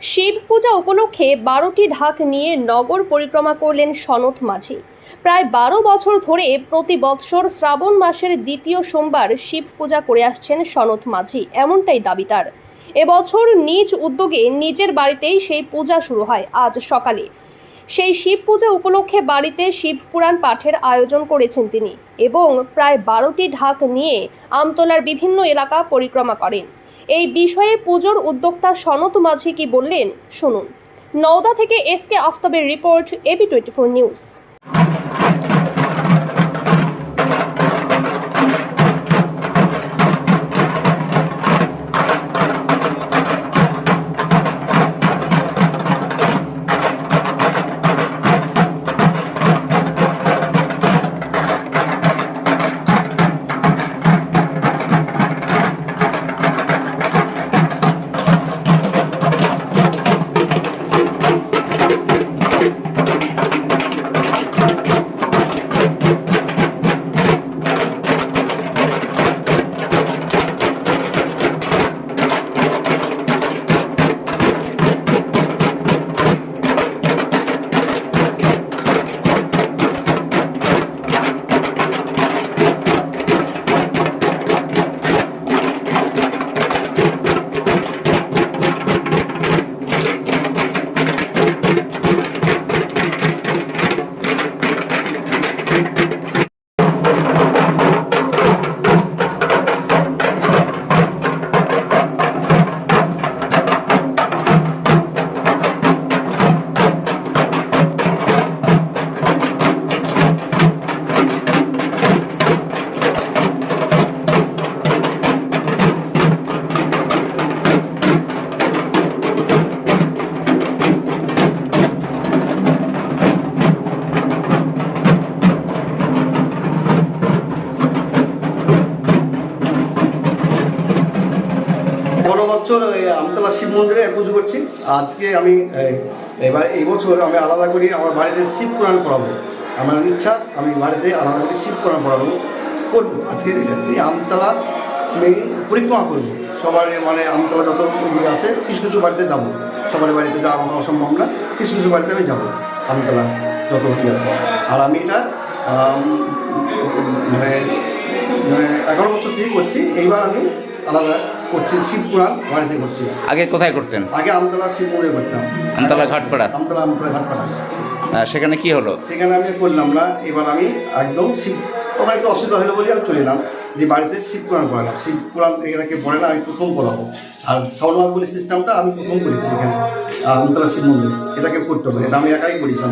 শিব পূজা উপলক্ষে বারোটি ঢাক নিয়ে নগর পরিক্রমা করলেন সনৎ মাঝি। প্রায় বারো বছর ধরে প্রতি বৎসর শ্রাবণ মাসের দ্বিতীয় সোমবার শিব পূজা করে আসছেন সনৎ মাঝি, এমনটাই দাবি তার। এবছর নিজ উদ্যোগে নিজের বাড়িতেই সেই পূজা শুরু হয় আজ সকালে। সেই শিব পূজা উপলক্ষে বাড়িতে শিব পুরাণ পাঠের আয়োজন করেছেন তিনি এবং প্রায় বারোটি ঢাক নিয়ে আমতলার বিভিন্ন এলাকা পরিক্রমা করেন। এই বিষয়ে পুজোর উদ্যোক্তা সনত মাঝি কি বললেন, শুনুন, নওদা থেকে S K আফতাবের report AB twenty four news. বছর আমতলা শিব মন্দিরে পুজো করছি। আজকে আমি এবার এই বছর আমি আলাদা করি আমার বাড়িতে শিব পুরাণ পড়াবো। আমার ইচ্ছা, আমি বাড়িতে আলাদা করে শিব পুরাণ পড়াবো। করব, আজকে এই আমতলা আমি পরিক্রমা করব। সবার মানে আমতলা যত ইয়ে আছে, কিছু কিছু বাড়িতে যাব। সবার বাড়িতে যাওয়া অসম্ভব না, কিছু কিছু বাড়িতে আমি যাব, আমতলা যত ইয়ে আছে। আর আমি এটা মানে মানে এগারো বছর থেকে করছি। এইবার আমি আলাদা করছি শিবপুরাণ বাড়িতে করছি। আগে কোথায় করতেন? আগে আমতলা শিব মন্দির করতাম। আমতলা ঘাটপাড়া? আমতলা আমতলা ঘাটপাড়া। সেখানে কি হলো? সেখানে আমি করলাম না এবার আমি একদম শিব ওখানে একটু অসুবিধা হলো বলে আমি চলে এলাম। যে বাড়িতে শিব পুরাণ পড়ালাম শিব পুরাণ এখানে পড়ে না আমি প্রথম পড়াবো আর সাউলমাল বলে সিস্টেমটা আমি প্রথম করেছি এখানে আমতলা শিব মন্দির। এটাকে করতে হবে এটা আমি একাই করেছিলাম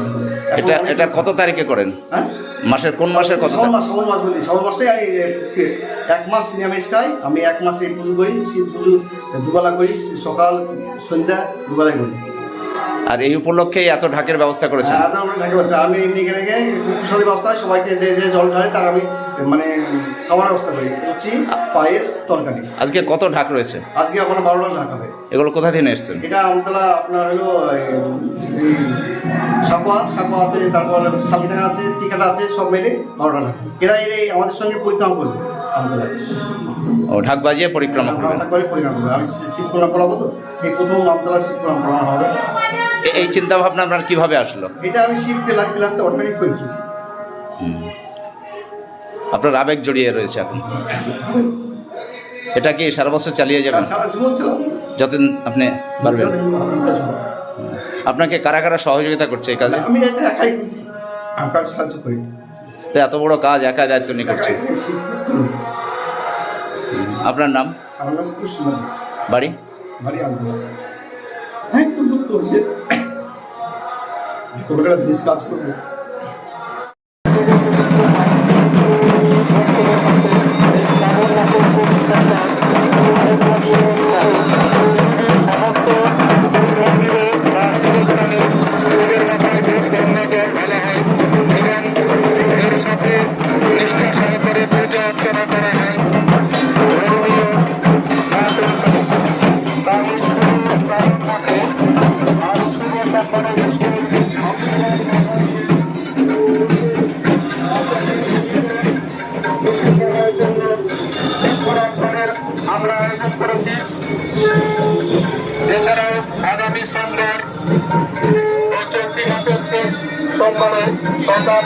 এটা এটা কত তারিখে করেন? হ্যাঁ? মাসের কোন মাসের কথা শ্রাবণ? মাস শ্রাবণ মাস বলি। শ্রাবণ মাসটাই আমি এক মাস নিরামিষ খাই। আমি এক মাসে পুজো করি শিব পুজো দুবেলা করি সকাল সন্ধ্যা দুবেলায় করি। আর এই উপলক্ষে এত ঢাকের ব্যবস্থা করেছে হ্যাঁ, আমি এমনি গিয়ে প্রসাদের ব্যবস্থা সবাইকে যে যে জল ঢালে তার আমি মানে খাবার ব্যবস্থা করি। লুচি পায়েস তরকারি। আজকে কত ঢাক রয়েছে? আজকে আপনার বারোটা ঢাক হবে। এগুলো কোথা থেকে এসছেন? এটা আমতলা আপনার হলো সাকুয়া সাকুয়া আছে তারপর শালিনা আছে টিকাটা আছে সব মিলে বারোটা ঢাক। এরা এই আমাদের সঙ্গে পরিক্রমা করবে আমতলায় ও ঢাক বাজিয়ে পরিক্রমা করবেন আমরা করে পরিক্রমা করব। আমি শিবপুরা পড়াবো তো। এই প্রথম আমতলা শিবপুরা পড়ানো হবে। এই চিন্তা ভাবনা আপনার কীভাবে আসলো? এটা আমি শিবকে লাগতে লাগতে অটোমেটিক করে দিয়েছি। আপনার আবেগ জড়িয়ে রয়েছে এখন। এটা কি সারা বছর চালিয়ে যাবেন? যতদিন আপনি পারবেন আপনাকে কারা কারা সহযোগিতা করছে এই কাজে? আমি একাই করছি। আমি কারও সাহায্য করি তো এত বড় কাজ একা দায়িত্ব নিয়ে করছে। আপনার নাম? বাড়ি? হ্যাঁ একটু দুঃখ হচ্ছে কাজ করব। শেষ সোমবারে সকাল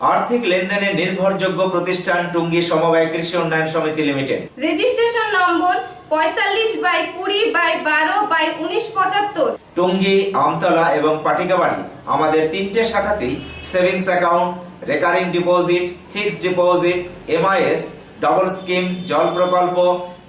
আর্থিক লেনদেনে নির্ভরযোগ্য প্রতিষ্ঠান টুঙ্গি সমবায় কৃষি উন্নয়ন সমিতি লিমিটেড। রেজিস্ট্রেশন নম্বর পঁয়তাল্লিশ বাই কুড়ি বাই বারো বাই উনিশ পঁচাত্তর। টুঙ্গি আমতলা এবং পাটিকাবাড়ি আমাদের তিনটে শাখাতেই savings account recurring deposit fixed deposit MIS double scheme জল প্রকল্প